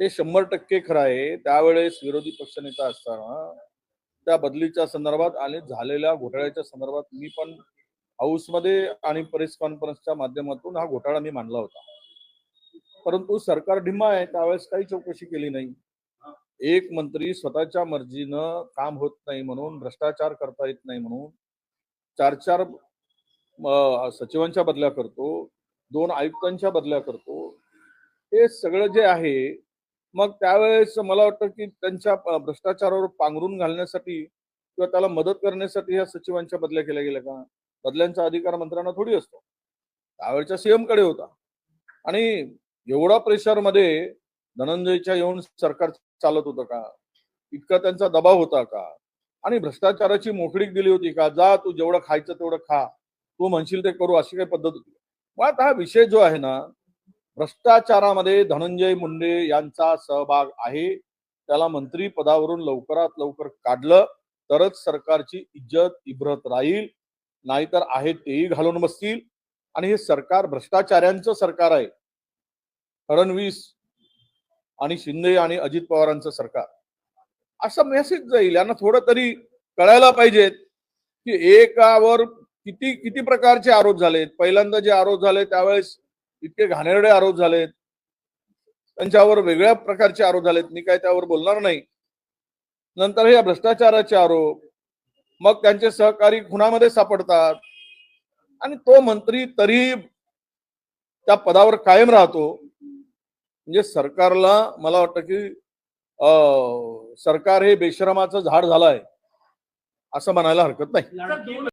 ते शंभर टक्के खरं आहे. त्यावेळेस विरोधी पक्षनेता असताना त्या बदलीच्या संदर्भात आणि झालेल्या घोटाळ्याच्या संदर्भात मी पण हाऊसमध्ये आणि प्रेस कॉन्फरन्सच्या माध्यमातून हा घोटाळा मी मांडला होता. परंतु सरकार ढिम्मा आहे त्यावेळेस काही चौकशी केली नाही. एक मंत्री स्वतःच्या मर्जीनं काम होत नाही म्हणून भ्रष्टाचार करता येत नाही म्हणून चार चार सचिवांच्या बदल्या करतो दोन आयुक्तांच्या बदल्या करतो. हे सगळं जे आहे मग त्यावेळेस मला वाटतं की त्यांच्या भ्रष्टाचारावर पांघरून घालण्यासाठी किंवा त्याला मदत करण्यासाठी ह्या सचिवांच्या बदल्या केल्या गेल्या का? बदल्यांचा अधिकार मंत्र्यांना थोडी असतो. त्यावेळच्या सीएमकडे होता. आणि एवढा प्रेशरमध्ये धनंजयच्या येऊन सरकार चालत होतं का? इतका त्यांचा दबाव होता का? आणि भ्रष्टाचाराची मोकळीक दिली होती का? जा तू जेवढं खायचं तेवढं खा. तू म्हणशील ते करू अशी काही पद्धत होती. मग आता हा विषय जो आहे ना भ्रष्टाचारामध्ये धनंजय मुंडे यांचा सहभाग आहे. त्याला मंत्री पदावरून लवकरात लवकर काढलं तरच सरकारची इज्जत इब्रत राहील. नाहीतर आहे तेही घालून बसतील. आणि हे सरकार भ्रष्टाचाऱ्यांचं सरकार आहे. फडणवीस आणि शिंदे आणि अजित पवारांचं सरकार. असा मेसेज जाईल. यांना थोडं तरी कळायला पाहिजेत की एकावर किती किती प्रकारचे आरोप झालेत. पहिल्यांदा जे आरोप झाले त्यावेळेस इतके घाणेरडे आरोप झालेत. त्यांच्यावर वेगळ्या प्रकारचे आरोप झालेत. मी काय त्यावर बोलणार नाही. नंतर हे भ्रष्टाचाराचे आरोप. मग त्यांचे सहकारी खुनामध्ये सापडतात. आणि तो मंत्री तरी त्या पदावर कायम राहतो. म्हणजे सरकारला मला वाटतं की सरकार हे बेशरमाचं झाड झालं आहे असं म्हणायला हरकत नाही.